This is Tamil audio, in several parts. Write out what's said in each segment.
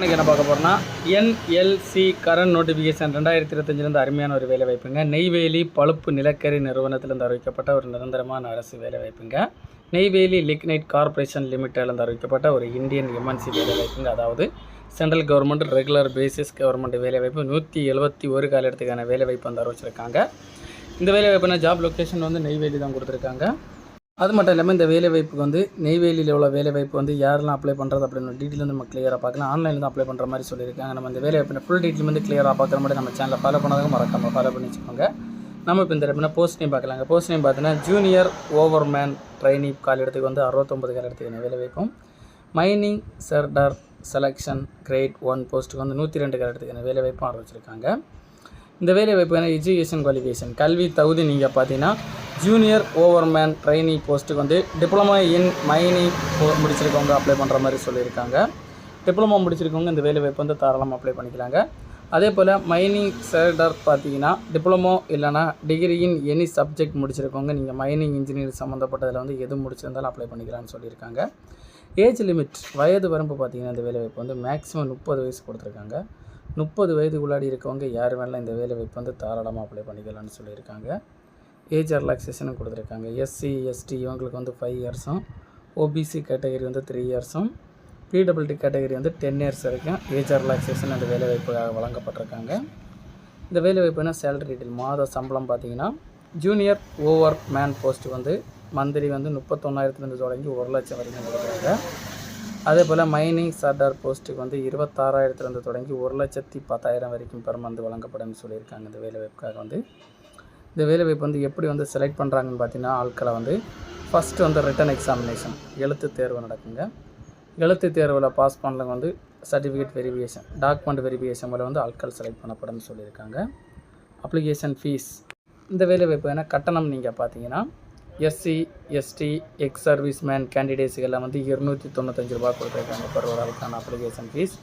எனக்கு என்ன பார்க்க போகிறோம்னா என்எல்சி கரண்ட் நோட்டிஃபிகேஷன் ரெண்டாயிரத்தி இருபத்தஞ்சிலேருந்து அருமையான ஒரு வேலை வாய்ப்புங்க. நெய்வேலி பழுப்பு நிலக்கரி நிறுவனத்திலிருந்து அறிவிக்கப்பட்ட ஒரு நிரந்தரமான அரசு வேலை வாய்ப்புங்க. நெய்வேலி லிக்னைட் கார்ப்பரேஷன் லிமிட்டிலிருந்து அறிவிக்கப்பட்ட ஒரு இந்தியன் எம்என்சி வேலை வாய்ப்புங்க. அதாவது central government regular basis government வேலை வாய்ப்பு நூற்றி எழுபத்தி ஒரு காலத்துக்கான வேலை வாய்ப்பு வந்து அறிவிச்சிருக்காங்க. இந்த வேலை வாய்ப்புனா ஜாப் லொக்கேஷன் வந்து நெய்வேலி தான் கொடுத்துருக்காங்க. அது மட்டும் இல்லாமல் இந்த வேலை வாய்ப்புக்கு வந்து நெய்வேலியில் உள்ள வேலை வாய்ப்பு வந்து யாரெல்லாம் அப்ளை பண்ணுறது அப்படின்னு டீட்டெயில் வந்து நம்ம கிளியராக பார்க்கலாம். ஆன்லைனில் தான் அப்ளை பண்ணுற மாதிரி சொல்லியிருக்காங்க. நம்ம இந்த வேலை வாய்ப்பு ஃபுல் டீட்டெயில் வந்து கிளியராக பார்க்குற மாதிரி நம்ம சேனலில் ஃபாலோ பண்ணாதவங்க மறக்காமல் ஃபாலோ பண்ணி வச்சுக்கோங்க. நம்ம இப்போ இந்த இடத்துல போஸ்ட் நேம் பார்க்கலாங்க. போஸ்ட் நேம் பார்த்தீங்கன்னா ஜூனியர் ஓவர்மேன் ட்ரைனி கால் இடத்துக்கு வந்து அறுபத்தொம்பது கால் இடத்துக்கு வேலை வாய்ப்பும். Mining sardar selection grade one போஸ்ட்டுக்கு வந்து நூற்றி ரெண்டு கால் இடத்துக்கு வேலை வாய்ப்பும் ஆரம்பிச்சிருக்காங்க. இந்த வேலை வாய்ப்பு எஜுகேஷன் குவாலிஃபிகேஷன் கல்வி தகுதி நீங்கள் பார்த்தீங்கன்னா ஜூனியர் ஓவர்மேன் ட்ரைனி போஸ்ட்டுக்கு வந்து டிப்ளமா இன் மைனிங் முடிச்சிருக்கவங்க அப்ளை பண்ணுற மாதிரி சொல்லியிருக்காங்க. டிப்ளமா முடிச்சிருக்கவங்க இந்த வேலை வாய்ப்பு வந்து தாராளமாக அப்ளை பண்ணிக்கலாங்க. அதே போல் மைனிங் சேடர் பார்த்தீங்கன்னா டிப்ளமோ இல்லைனா டிகிரியின் எனி சப்ஜெக்ட் முடிச்சிருக்கவங்க நீங்கள் மைனிங் இன்ஜினியர் சம்மந்தப்பட்டதில் வந்து எது முடிச்சிருந்தாலும் அப்ளை பண்ணிக்கலாம்னு சொல்லியிருக்காங்க. ஏஜ் லிமிட் வயது வரம்பு பார்த்தீங்கன்னா இந்த வேலைவாய்ப்பு வந்து மேக்ஸிமம் முப்பது வயசு கொடுத்துருக்காங்க. முப்பது வயது உள்ளாடி இருக்கவங்க யார் வேணாலும் இந்த வேலைவாய்ப்பு வந்து தாராளமாக அப்ளை பண்ணிக்கலாம்னு சொல்லியிருக்காங்க. ஏஜ் ரிலாக்ஸேஷனும் கொடுத்துருக்காங்க. எஸ்சி எஸ்டி இவங்களுக்கு வந்து ஃபைவ் இயர்ஸும் ஓபிசி கேட்டகரி வந்து த்ரீ இயர்ஸும் பிடபிள்டி கேட்டகரி வந்து டென் இயர்ஸ் வரைக்கும் ஏஜ் ரிலாக்ஸேஷன் அந்த வேலைவாய்ப்புக்காக வழங்கப்பட்டிருக்காங்க. இந்த வேலைவாய்ப்புனா சேலரி டீட்டெயில் மாத சம்பளம் பார்த்தீங்கன்னா ஜூனியர் ஓவர் மேன் போஸ்ட் வந்து மந்த்லி வந்து முப்பத்தொன்னாயிரத்துலேருந்து தொடங்கி ஒரு லட்சம் வரைக்கும் கொடுக்குறாங்க. அதே போல் மைனிங் சர்டார் போஸ்ட்டுக்கு வந்து இருபத்தாறாயிரத்துலேருந்து தொடங்கி ஒரு லட்சத்தி பத்தாயிரம் வரைக்கும் பெர் மந்த் வழங்கப்படும்னு சொல்லியிருக்காங்க இந்த வேலைவாய்ப்புக்காக வந்து. இந்த வேலைவாய்ப்பு வந்து எப்படி வந்து செலக்ட் பண்ணுறாங்கன்னு பார்த்தீங்கன்னா ஆட்களை வந்து ஃபஸ்ட்டு வந்து ரிட்டன் எக்ஸாமினேஷன் எழுத்து தேர்வு நடக்குங்க. எழுத்து தேர்வில் பாஸ் பண்ணவங்க வந்து சர்டிஃபிகேட் வெரிஃபிகேஷன் டாக்குமெண்ட் வெரிஃபிகேஷன் மூலம் வந்து ஆட்கள் செலக்ட் பண்ணப்படும்னு சொல்லியிருக்காங்க. அப்ளிகேஷன் ஃபீஸ் இந்த வேலைவாய்ப்பு என்ன? கட்டணம் நீங்கள் பார்த்தீங்கன்னா SC ST ex service man கேண்டிடேட்ஸுக்கெல்லாம் வந்து இருநூற்றி தொண்ணூத்தஞ்சு ரூபா கொடுத்துருக்காங்க. பர் ஒரு ஆளுக்கான அப்ளிகேஷன் ஃபீஸ்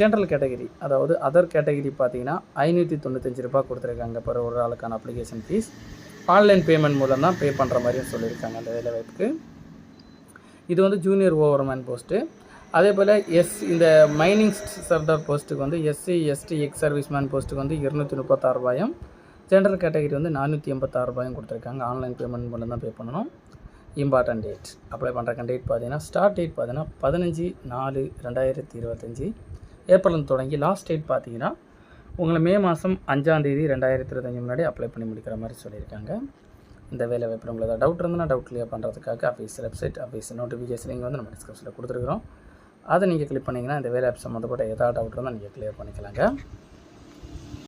ஜென்ரல் கேட்டகரி அதாவது அதர் கேட்டகரி பார்த்தீங்கன்னா ஐநூற்றி தொண்ணூத்தஞ்சு ரூபா கொடுத்துருக்காங்க. பர் ஒரு ஆளுக்கான அப்ளிகேஷன் ஃபீஸ் ஆன்லைன் பேமெண்ட் மூலம் தான் பே பண்ணுற மாதிரியும் சொல்லியிருக்காங்க அந்த வேலை வாய்ப்புக்கு. இது வந்து ஜூனியர் ஓவர்மேன் போஸ்ட்டு அதே போல் எஸ் இந்த மைனிங் சர்டர் போஸ்ட்டுக்கு வந்து SC ST ex service man போஸ்ட்டுக்கு வந்து இருநூற்றி முப்பத்தாறு ரூபாயும் ஜென்ரல் கேட்டகரி வந்து நானூற்றி எண்பத்தாறு ரூபாயும் கொடுத்துருக்காங்க. ஆன்லைன் பேமெண்ட் மூலம் தான் பே பண்ணணும். இம்பார்ட்டன்ட் டேட் அப்ளை பண்ணுற டேட் பார்த்தீங்கன்னா ஸ்டார்ட் டேட் பார்த்தீங்கன்னா பதினஞ்சு நாலு ரெண்டாயிரத்தி இருபத்தஞ்சி. ஏப்ரல் தொடங்கி லாஸ்ட் டேட் பார்த்தீங்கன்னா உங்களை மே மாதம் அஞ்சாந்தேதி ரெண்டாயிரத்தி இருபத்தஞ்சி முன்னாடி அப்ளை பண்ணி முடிக்கிற மாதிரி சொல்லியிருக்காங்க. இந்த வேலை வாய்ப்பு உங்களுக்கு ஏதாவது டவுட் இருந்தால் டவுட் கிளியர் பண்ணுறதுக்காக ஆஃபீஸ் வெப்சைட் ஆஃபீஸ் நோட்டிஃபிகேஷன் நீங்கள் வந்து நம்ம டிஸ்கிரிப்ஷனில் கொடுத்துருக்குறோம். அதை நீங்கள் கிளிக் பண்ணிங்கன்னா இந்த வேலை ஆப் சம்மந்தப்பட்ட ஏதாவது டவுட் இருந்தால் நீங்கள் கிளியர் பண்ணிக்கலாங்க.